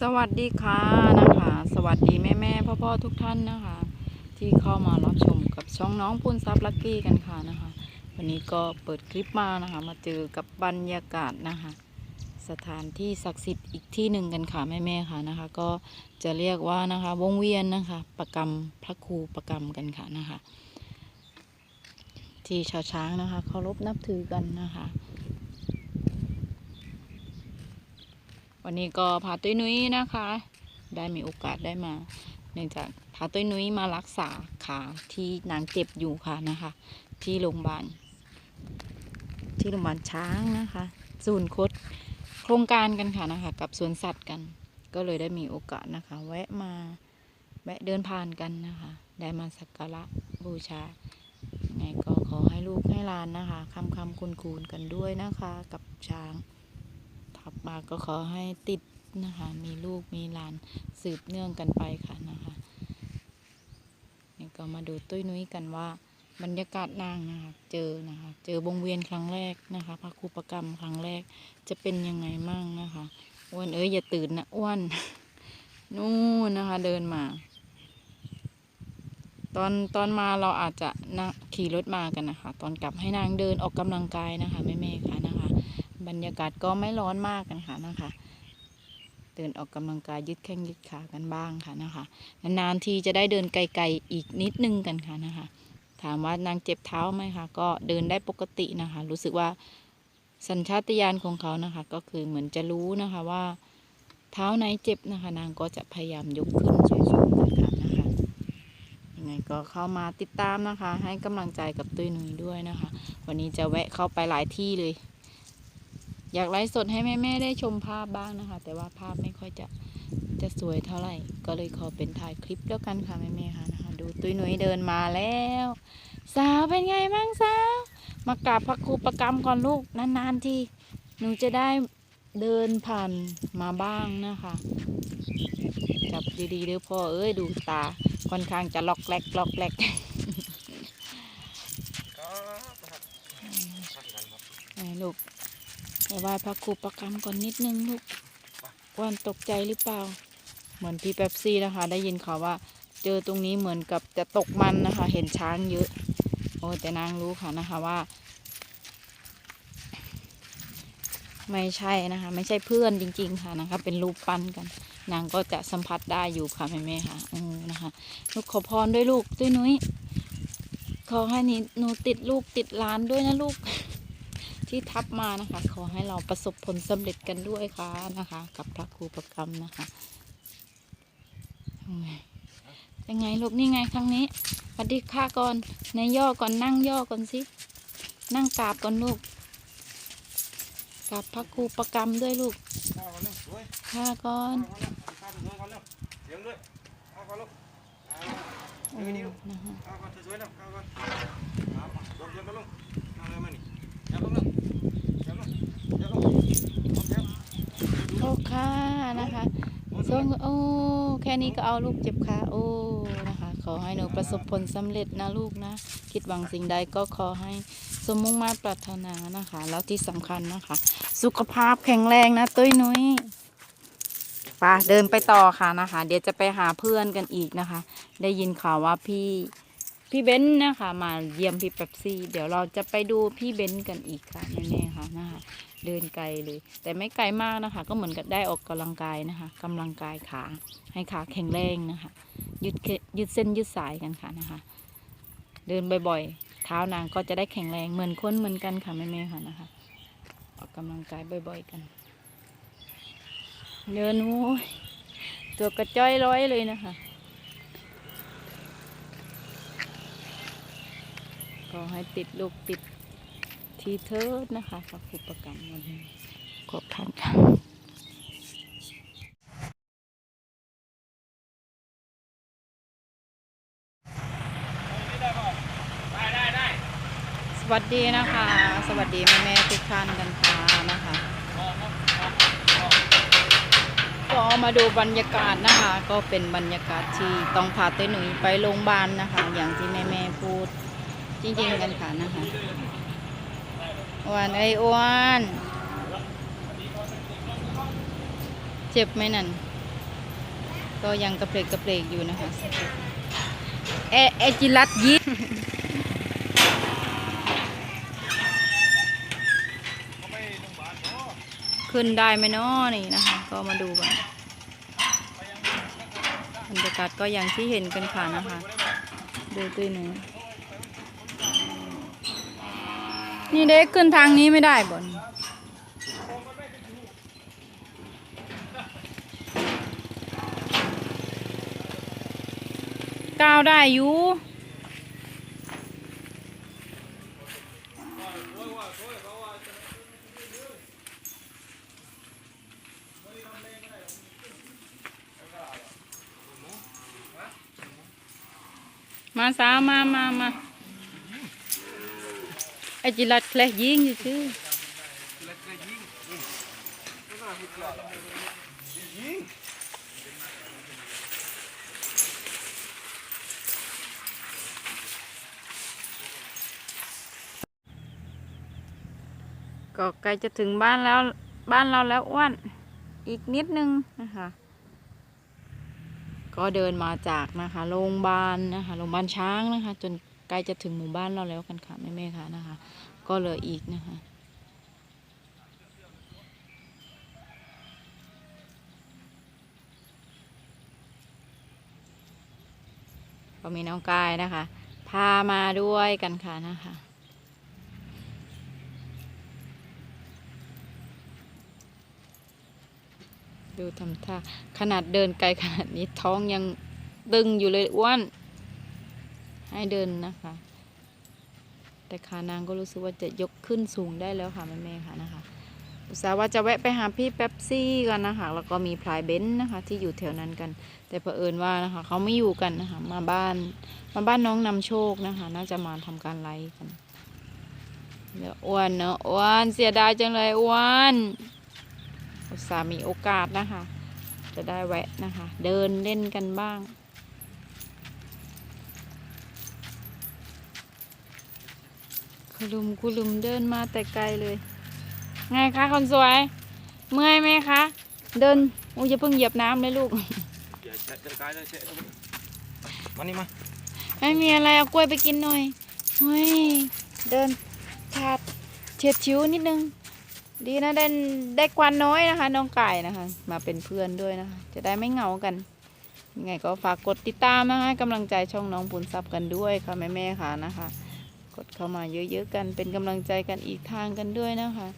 สวัสดีค่ะนะคะ สวัสดีแม่แม่พ่อพ่อๆทุกท่านนะคะ ที่เข้ามารับชมกับช่องน้องปุณซับลักกี้กันค่ะนะคะ วันนี้ก็เปิดคลิปมานะคะ มาเจอกับบรรยากาศนะคะ สถานที่ศักดิ์สิทธิ์อีกที่หนึ่งกันค่ะแม่แม่ๆค่ะนะคะ ก็จะเรียกว่านะคะ วงเวียนนะคะ ประกรรมพระครูประกรรมกันค่ะนะคะ ที่ชาวช้างนะคะเคารพนับถือกันนะคะ วันนี้ก็พาตุ้ยนุ้ยนะคะ ได้มีโอกาสได้มา เนื่องจากพาตุ้ยนุ้ยมารักษาขาที่นางเจ็บอยู่ค่ะนะคะ ที่โรงพยาบาลที่โรงพยาบาลช้างนะคะศูนย์คดโครงการกันค่ะนะคะ กับสวนสัตว์กัน ก็เลยได้มีโอกาสนะคะ แวะมาแวะเดินผ่านกันนะคะ ได้มาสักการะบูชายังไงก็ขอให้ลูกให้ลานนะคะคำคำคุณคูณกันด้วยนะคะ กับช้าง ถับมาก็ขอให้ติดนะคะ มีลูกมีหลานสืบเนื่องกันไปค่ะนะคะนี่ก็มาดูตุ้ยนุ้ยกันว่า บรรยากาศนางนะคะ เจอนะคะ เจอวงเวียนครั้งแรกนะคะพระครูประกรรมครั้งแรกจะเป็นยังไงมั่งนะคะอ้วนเอ้ยอย่าตื่นนะอ้วนนู่นนะคะ เดินมา ตอนตอนมาเราอาจจะนะขี่รถมากันนะคะ ตอนกลับให้นางเดินออกกำลังกายนะคะแม่ๆค่ะนะคะ บรรยากาศก็ไม่ร้อนมากกันค่ะนะคะ เดินออกกำลังกายยืดแข้งยืดขากันบ้างค่ะนะคะนานๆทีจะได้เดินไกลๆอีกนิดนึงกันค่ะนะคะ ถามว่านางเจ็บเท้าไหมคะก็เดินได้ปกตินะคะ รู้สึกว่าสัญชาตญาณของเขานะคะ ก็คือเหมือนจะรู้นะคะว่าเท้าไหนเจ็บนะคะ นางก็จะพยายามยกขึ้นสูงๆกันค่ะนะคะยังไงก็เข้ามาติดตามนะคะ ให้กำลังใจกับตุ้ยหนุ่ยด้วยนะคะ วันนี้จะแวะเข้าไปหลายที่เลย อยากไลฟ์สดให้แม่ๆได้ชมภาพบ้างนะคะ แต่ว่าภาพไม่ค่อยจะจะสวยเท่าไหร่ ก็เลยขอเป็นถ่ายคลิปแล้วกันค่ะแม่ๆค่ะนะคะ ดูตุ้ยหนุ่ยเดินมาแล้ว สาวเป็นไงบ้างสาว มากราบพระครูประกรรมก่อนลูกนานๆทีหนูจะได้เดินผ่านมาบ้างนะคะจับดีๆเด้อพ่อเอ้ยดูตาค่อนข้างจะล็อกแลกล็อกแลกไหนลูก ไหว้พระครูประกรรมก่อนนิดนึงลูกว่านตกใจหรือเปล่า เหมือนพี่แป๊บซี่นะคะ ได้ยินข่าวว่า เจอตรงนี้เหมือนกับจะตกมันนะคะ เห็นช้างเยอะ โอ้แต่นางรู้ค่ะนะคะว่า ไม่ใช่นะคะ ไม่ใช่เพื่อนจริง ๆ ค่ะนะคะ เป็นรูปปั้นกัน นางก็จะสัมผัสได้อยู่ค่ะแม่แม่ๆค่ะอือนะคะลูกขอพรด้วยลูกด้วยนุ้ยขอให้นี่หนูติดลูกติดหลานด้วยนะลูก ที่ทับมานะคะ ขอให้เราประสบผลสำเร็จกันด้วยค่ะนะคะ กับพระครูประกรรมนะคะโอ้ยยังไงลูกนี่ไงครั้งนี้สวัสดีค่ะก่อนในย่อก่อนนั่งย่อก่อนสิ นั่งกราบก่อนลูกกราบพระครูประกรรมด้วยลูกข้าวก่อนเร็วสวยข้าก่อนข้าวสวยก่อนเร็วเสียงด้วยข้าวก่อนลูกอ่าโอ้นะคะ โอ้ค่ะนะคะส่งโอ้แค่นี้ก็เอาลูกเจ็บขาโอ้นะคะ ขอให้หนูประสบผลสำเร็จนะลูกนะ คิดหวังสิ่งใดก็ขอให้สมมุ่งมาปรารถนานะคะ แล้วที่สำคัญนะคะ สุขภาพแข็งแรงนะตุ้ยนุ้ยไปเดินไปต่อค่ะนะคะ เดี๋ยวจะไปหาเพื่อนกันอีกนะคะ ได้ยินข่าวว่าพี่พี่เบนซ์นะคะ มาเยี่ยมพี่เป๊ปซี่ เดี๋ยวเราจะไปดูพี่เบนซ์กันอีกค่ะแน่ๆค่ะนะคะ เดินไกลเลย แต่ไม่ไกลมากนะคะ ก็เหมือนกับได้ออกกำลังกายนะคะกำลังกายขาให้ขาแข็งแรงนะคะ ยืดเคยืดเส้นยืดสายกันค่ะนะคะ เดินบ่อยๆ เท้านางก็จะได้แข็งแรงเหมือนคนเหมือนกันค่ะแม่ๆค่ะนะคะ ออกกำลังกายบ่อย ๆ กัน เดินโอ้ยตัวกระจ้อยร้อยเลยนะคะก็ให้ติดลูกติด ทีเทิร์ดนะคะพระครูประกรรมวันนี้ขอบท่านค่ะสวัสดีนะคะ สวัสดีแม่แม่ทุกท่านกันค่ะนะคะก็มาดูบรรยากาศนะคะ ก็เป็นบรรยากาศที่ต้องพาเต้หนุ่ยไปโรงพยาบาลนะคะ อย่างที่แม่แม่พูดจริงๆกันค่ะนะคะ อ้วนไอ้อ้วนเจ็บไหมนั่น ก็ยังกระเพลกกระเพลกอยู่นะคะเอเอจิรัตยิบขึ้นได้ไหมนาะนี่นะคะ ก็มาดูกันบรรยากาศก็อย่างที่เห็นกันค่ะนะคะ ดูตุ้ยหนึ่ง นี่เด็กขึ้นทางนี้ไม่ได้บ่นก้าวได้อยู่มาสาวมามามา ไอจิรัดเคลยิงอยู่ซื่อแล้วก็ยิงอืมแล้วก็ใกล้จะถึงบ้านแล้วบ้านเราแล้วอ้วน อีกนิดนึงนะคะ ก็เดินมาจากนะคะโรงพยาบาลนะคะโรงพยาบาลช้างนะคะ จน ล้จะถึงหมู่บ้านเราแล้วกันค่ะแม่แม่ๆค่ะนะคะ ก็เหลืออีกนะคะก็มีน้องกายนะคะ พามาด้วยกันค่ะนะคะดูทำท่าขนาดเดินไกลขนาดนี้ท้องยังตึงอยู่เลยอ้วน ให้เดินนะคะ แต่ขานางก็รู้สึกว่าจะยกขึ้นสูงได้แล้วค่ะแม่แม่ๆค่ะนะคะอุตส่าห์ว่าจะแวะไปหาพี่เป๊ปซี่กันนะคะแล้วก็มีพลายเบนซ์นะคะ ที่อยู่แถวนั้นกัน แต่เผอิญว่านะคะเขาไม่อยู่กันนะคะมาบ้านมาบ้านน้องนำโชคนะคะ น่าจะมาทำการไลฟ์กันเดี๋ยวอ้วนเนอะอ้วนเสียดายจังเลยอ้วนอุตส่าห์มีโอกาสนะคะ จะได้แวะนะคะ เดินเล่นกันบ้าง คุลุมคุลุมเดินมาแต่ไกลเลย ไงคะคนสวย เมื่อยไหมคะ เดินโอ้ยอย่าเพิ่งเหยียบน้ำเลยลูกอย่าเช็ดกายเลยเช็ดมานี่มาไม่มีอะไรเอากล้วยไปกินหน่อยเฮ้ยเดินชาดเฉียดชิวนิดนึง ดีนะได้ได้ควันน้อยนะคะ น้องไก่นะคะ มาเป็นเพื่อนด้วยนะคะ จะได้ไม่เหงากันยังไงก็ฝากกดติดตามนะคะให้กำลังใจช่องน้องปุนซับกันด้วยค่ะแม่ๆค่ะนะคะ กดเข้ามาเยอะๆกันเป็นกำลังใจกันอีกทางกันด้วยนะคะ